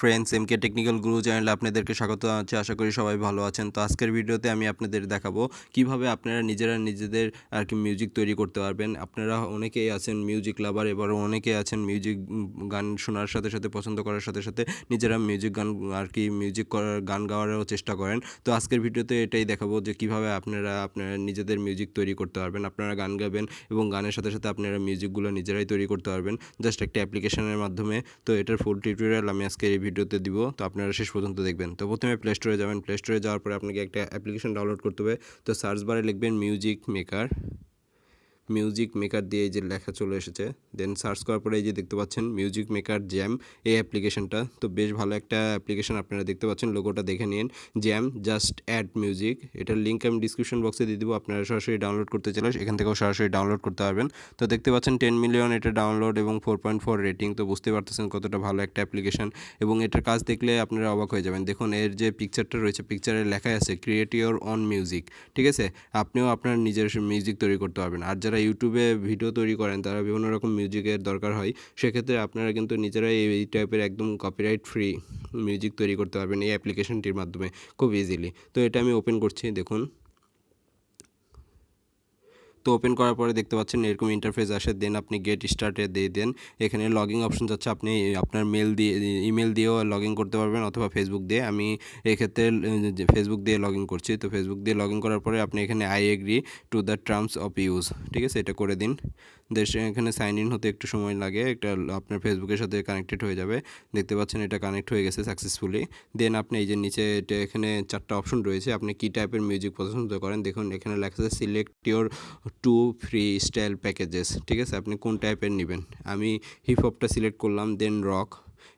Friends এমকে technical গুরু চ্যানেলে আপনাদেরকে স্বাগত জানাচ্ছি। আশা করি সবাই ভালো আছেন। তো আজকের ভিডিওতে আমি আপনাদের দেখাবো কীভাবে আপনারা নিজেরা নিজেদের আর কি মিউজিক তৈরি করতে পারবেন। আপনারা অনেকেই আছেন মিউজিক লাভার এবার অনেকেই আছেন মিউজিক গান শোনার সাথে সাথে, পছন্দ করার সাথে সাথে নিজেরা মিউজিক গান আর কি মিউজিক করার, গান গাওয়ারও চেষ্টা করেন। তো আজকের ভিডিওতে এটাই দেখাবো যে কীভাবে আপনারা আপনারা নিজেদের মিউজিক তৈরি করতে পারবেন। আপনারা গান গাবেন এবং গানের সাথে সাথে আপনারা মিউজিকগুলো নিজেরাই তৈরি করতে পারবেন। জাস্ট একটা অ্যাপ্লিকেশনের মাধ্যমে। তো এটার ফুল টিউটোরিয়াল আমি আজকে এই ভিডিওতে দিব, তো আপনারা শেষ পর্যন্ত দেখবেন। তো প্রথমে প্লে স্টোরে যাবেন। প্লে স্টোরে যাওয়ার পরে আপনাকে একটা অ্যাপ্লিকেশন ডাউনলোড করতে হবে। তো সার্চ বারে লিখবেন মিউজিক মেকার মিউজিক মেকার দিয়ে এই যে লেখা চলে এসেছে। দেন সার্চ করার পরে এই যে দেখতে পাচ্ছেন মিউজিক মেকার জ্যাম এই অ্যাপ্লিকেশনটা তো বেশ ভালো একটা অ্যাপ্লিকেশন আপনারা দেখতে পাচ্ছেন লোগোটা দেখে নিন। জ্যাম জাস্ট অ্যাড মিউজিক এটার লিঙ্ক আমি ডিসক্রিপশন বক্সে দিয়ে দেবো, আপনারা সরাসরি ডাউনলোড করতে চাইলে এখান থেকেও সরাসরি ডাউনলোড করতে পারবেন। তো দেখতে পাচ্ছেন টেন মিলিয়ন এটা ডাউনলোড এবং ফোর পয়েন্ট ফোর রেটিং তো বুঝতে পারতেছেন কতটা ভালো একটা অ্যাপ্লিকেশন এবং এটার কাজ দেখলে আপনারা অবাক হয়ে যাবেন। দেখুন, এর যে পিকচারটা রয়েছে পিকচারে লেখাই আছে ক্রিয়েট অন মিউজিক ঠিক আছে? আপনিও আপনার নিজের মিউজিক তৈরি করতে পারবেন। আর যারা ইউটিউবে ভিডিও তৈরি করেন, তারা বিভিন্ন রকম মিউজিকের দরকার হয়। সেক্ষেত্রে আপনারা কিন্তু নিজেরাই এই টাইপের একদম কপিরাইট ফ্রি মিউজিক তৈরি করতে পারবেন এই অ্যাপ্লিকেশনটির মাধ্যমে। খুব ইজিলি তো এটা আমি ওপেন করছি, দেখুন। তো ওপেন করার পরে দেখতে পাচ্ছেন এরকম ইন্টারফেস আসে। দেন আপনি গেট স্টার্টে দিয়ে দেন। এখানে লগিং অপশন যাচ্ছে। আপনি আপনার মেল দিয়ে ইমেল দিয়েও লগ ইন করতে পারবেন অথবা ফেসবুক দিয়ে। আমি এক্ষেত্রে ফেসবুক দিয়ে লগ ইন করছি। তো ফেসবুক দিয়ে লগ ইন করার পরে আপনি এখানে I agree to the terms of use ঠিক আছে? এটা করে দিন। দেশে এখানে সাইন ইন হতে একটু সময় লাগে, একটা আপনার ফেসবুকের সাথে কানেক্টেড হয়ে যাবে। দেখতে পাচ্ছেন এটা কানেক্ট হয়ে গেছে সাকসেসফুলি দেন আপনি এই যে নিচে এটা এখানে চারটা অপশন রয়েছে, আপনি কী টাইপের মিউজিক পছন্দ করেন? দেখুন, এখানে লেখা আছে select your two free style packages ঠিক আছে? আপনি কোন টাইপের নেবেন? আমি হিপ হপটা সিলেক্ট করলাম দেন রক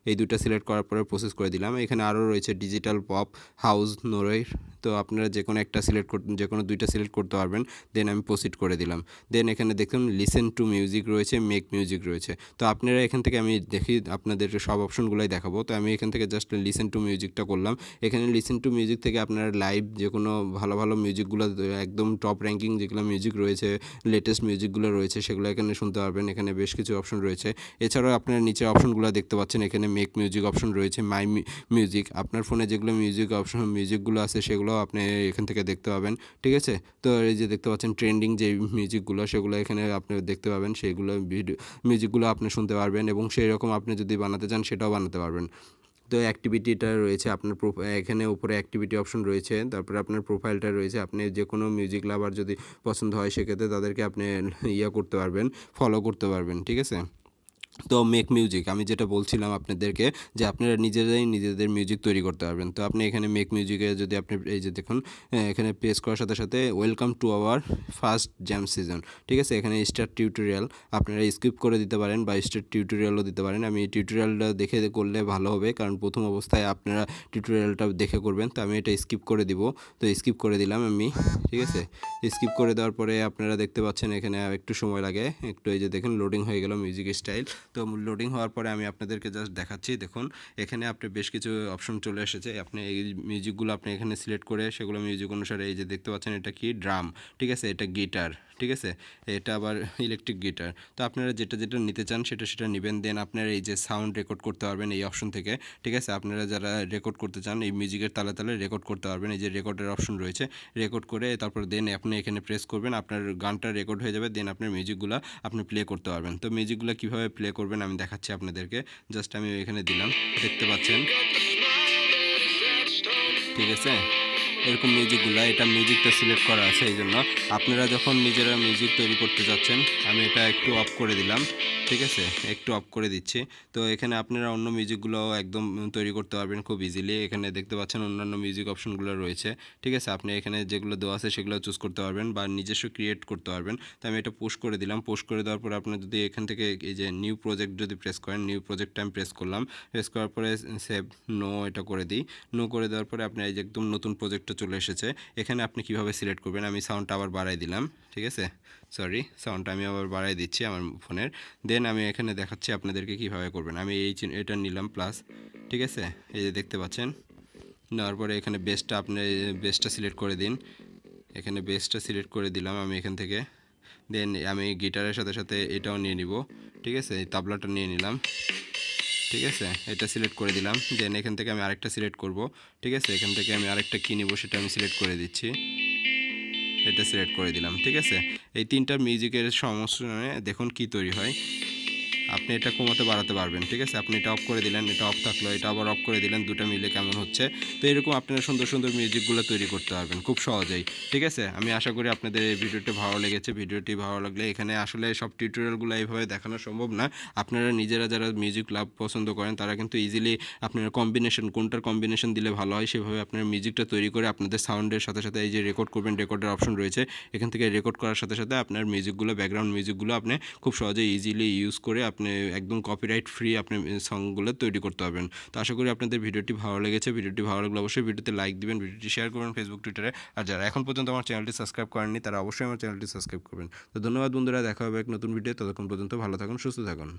এই দুটো সিলেক্ট করার পরে প্রসেস করে দিলাম। এখানে আরও রয়েছে ডিজিটাল পপ হাউস নোরের তো আপনারা যে কোনো একটা সিলেক্ট করতে যে কোনো দুইটা সিলেক্ট করতে পারবেন দেন আমি প্রসিড করে দিলাম। দেন এখানে দেখুন লিসেন টু মিউজিক রয়েছে মেক মিউজিক রয়েছে। তো আপনারা এখান থেকে আমি দেখি, আপনাদের সব অপশনগুলোই দেখাবো। তো আমি এখান থেকে জাস্ট লিসেন টু মিউজিকটা করলাম। এখানে লিসেন টু মিউজিক থেকে আপনারা লাইভ যে কোনো ভালো ভালো মিউজিকগুলো একদম টপ র্যাঙ্কিং যেগুলো মিউজিক রয়েছে লেটেস্ট মিউজিকগুলো রয়েছে, সেগুলো এখানে শুনতে পারবেন। এখানে বেশ কিছু অপশন রয়েছে। এছাড়াও আপনারা নিচে অপশনগুলো দেখতে পাচ্ছেন। এখানে মেক মিউজিক অপশন রয়েছে মাই মিউজিক আপনার ফোনে যেগুলো মিউজিক অপশন মিউজিকগুলো আছে, সেগুলো আপনি এখান থেকে দেখতে পাবেন, ঠিক আছে? তো এই যে দেখতে পাচ্ছেন ট্রেন্ডিং যে মিউজিকগুলো, সেগুলো এখানে আপনি দেখতে পাবেন সেইগুলো ভিডিও মিউজিকগুলো আপনি শুনতে পারবেন এবং সেই রকম আপনি যদি বানাতে চান, সেটাও বানাতে পারবেন। তো অ্যাক্টিভিটিটা রয়েছে আপনার এখানে উপরে অ্যাক্টিভিটি অপশন রয়েছে, তারপরে আপনার প্রোফাইলটা রয়েছে, আপনি যে কোনো মিউজিক লাভার যদি পছন্দ হয়, সেক্ষেত্রে তাদেরকে আপনি ইয়া করতে পারবেন ফলো করতে পারবেন, ঠিক আছে? তো মেক মিউজিক আমি যেটা বলছিলাম আপনাদেরকে যে আপনারা নিজেরাই নিজেদের মিউজিক তৈরি করতে পারবেন। তো আপনি এখানে মেক মিউজিকে যদি আপনি, এই যে দেখুন এখানে প্রেস করার সাথে সাথে welcome to our first jam season ঠিক আছে? এখানে স্টার টিউটোরিয়াল আপনারা স্কিপ করে দিতে পারেন বা স্টার টিউটোরিয়ালও দিতে পারেন। আমি টিউটোরিয়ালটা দেখে করলে ভালো হবে, কারণ প্রথম অবস্থায় আপনারা টিউটোরিয়ালটা দেখে করবেন। তো আমি এটা স্কিপ করে দিব। তো স্কিপ করে দিলাম আমি, ঠিক আছে? স্কিপ করে দেওয়ার পরে আপনারা দেখতে পাচ্ছেন এখানে একটু সময় লাগে। একটু এই যে দেখুন লোডিং হয়ে গেল মিউজিক স্টাইল তো লোডিং হওয়ার পরে আমি আপনাদেরকে জাস্ট দেখাচ্ছি। দেখুন, এখানে আপনি বেশ কিছু অপশন চলে এসেছে। আপনি এই মিউজিকগুলো আপনি এখানে সিলেক্ট করে সেগুলো মিউজিক অনুসারে এই যে দেখতে পাচ্ছেন, এটা কি? ড্রাম ঠিক আছে? এটা গিটার ঠিক আছে? এটা আবার ইলেকট্রিক গিটার তো আপনারা যেটা যেটা নিতে চান, সেটা সেটা নেবেন। দেন আপনারা এই যে সাউন্ড রেকর্ড করতে পারবেন এই অপশন থেকে, ঠিক আছে? আপনারা যারা রেকর্ড করতে চান, এই মিউজিকের তালে তালে রেকর্ড করতে পারবেন। এই যে রেকর্ডের অপশন রয়েছে রেকর্ড করে তারপর দেন আপনি এখানে প্রেস করবেন। আপনার গানটা রেকর্ড হয়ে যাবে। দেন আপনার মিউজিকগুলো আপনি প্লে করতে পারবেন। তো মিউজিকগুলো কীভাবে প্লে করবেন আমি দেখাচ্ছি আপনাদেরকে। জাস্ট আমি এখানে দিলাম দেখতে পাচ্ছেন। ঠিক আছে? এরকম মিউজিকগুলো এটা মিউজিকটা সিলেক্ট করা আছে এই জন্য আপনারা যখন নিজেরা মিউজিক তৈরি করতে যাচ্ছেন, আমি এটা একটু অফ করে দিলাম, ঠিক আছে? একটু অফ করে দিচ্ছি। তো এখানে আপনারা অন্য মিউজিকগুলো একদম তৈরি করতে পারবেন খুব ইজিলি এখানে দেখতে পাচ্ছেন অন্যান্য মিউজিক অপশনগুলো রয়েছে, ঠিক আছে? আপনি এখানে যেগুলো দেওয়া আছে সেগুলো চুজ করতে পারবেন বা নিজস্ব ক্রিয়েট করতে পারবেন। তো আমি এটা পোস্ট করে দিলাম। পোস্ট করে দেওয়ার পরে আপনার যদি এখান থেকে এই যে নিউ প্রজেক্ট যদি প্রেস করেন নিউ প্রজেক্টটা আমি প্রেস করলাম। প্রেস করার পরে সেভ নো এটা করে দিই। নো করে দেওয়ার পরে আপনি এই যে একদম নতুন প্রজেক্টটা চলে এসেছে। এখানে আপনি কীভাবে সিলেক্ট করবেন? আমি সাউন্ডটা আবার বাড়াই দিলাম, ঠিক আছে? সরি সাউন্ডটা আমি আবার বাড়াই দিচ্ছি আমার ফোনের। দেন আমি এখানে দেখাচ্ছি আপনাদেরকে কীভাবে করবেন। আমি এই এটা নিলাম প্লাস ঠিক আছে? এই যে দেখতে পাচ্ছেন? নেওয়ার পরে এখানে বেসটা আপনি বেসটা সিলেক্ট করে দিন। এখানে বেসটা সিলেক্ট করে দিলাম আমি এখান থেকে। দেন আমি গিটারের সাথে সাথে এটাও নিয়ে নিব, ঠিক আছে? তাবলাটা নিয়ে নিলাম। ঠিক আছে? এটা সিলেক্ট করে দিলাম। দেন এখান থেকে আমি আরেকটা সিলেক্ট করব। ঠিক আছে? এখান থেকে আমি আরেকটা কী নেব, সেটা আমি সিলেক্ট করে দিচ্ছি। এটা সিলেক্ট করে দিলাম, ঠিক আছে? এই তিনটা মিউজিকের সমস্যা দেখুন কি তৈরি হয়। আপনি এটা কমাতে বাড়াতে পারবেন, ঠিক আছে? আপনি এটা অফ করে দিলেন, এটা অফ থাকল, এটা আবার অফ করে দিলেন, দুটো মিলে কেমন হচ্ছে? তো এরকম আপনারা সুন্দর সুন্দর মিউজিকগুলো তৈরি করতে পারবেন, খুব সহজেই, ঠিক আছে? আমি আশা করি আপনাদের এই ভিডিওটি ভালো লেগেছে। ভিডিওটি ভালো লাগলে এখানে আসলে সব টিউটোরিয়ালগুলো এইভাবে দেখানো সম্ভব না। আপনারা নিজেরা যারা মিউজিক লাভ পছন্দ করেন, তারা কিন্তু ইজিলি আপনারা কম্বিনেশন কোনটার কম্বিনেশন দিলে ভালো হয়, সেভাবে আপনার মিউজিকটা তৈরি করে আপনাদের সাউন্ডের সাথে সাথে এই যে রেকর্ড করবেন রেকর্ডের অপশন রয়েছে, এখান থেকে রেকর্ড করার সাথে সাথে আপনার মিউজিকগুলো ব্যাকগ্রাউন্ড মিউজিকগুলো আপনি খুব সহজে ইজিলি ইউজ করে আপনি একদম কপিরাইট ফ্রি আপনি সংগুলো তৈরি করতে পারবেন। তো আশা করি আপনাদের ভিডিওটি ভালো লেগেছে। ভিডিওটি ভালো লাগলে অবশ্যই ভিডিওতে লাইক দিবেন, ভিডিওটি শেয়ার করবেন ফেসবুক টুইটারে আর যারা এখন পর্যন্ত আমার চ্যানেলটি সাবস্ক্রাইব করেননি, তারা অবশ্যই আমার চ্যানেলটি সাবস্ক্রাইব করবেন। তো ধন্যবাদ বন্ধুরা, দেখা হবে এক নতুন ভিডিও ততক্ষণ পর্যন্ত ভালো থাকুন, সুস্থ থাকুন।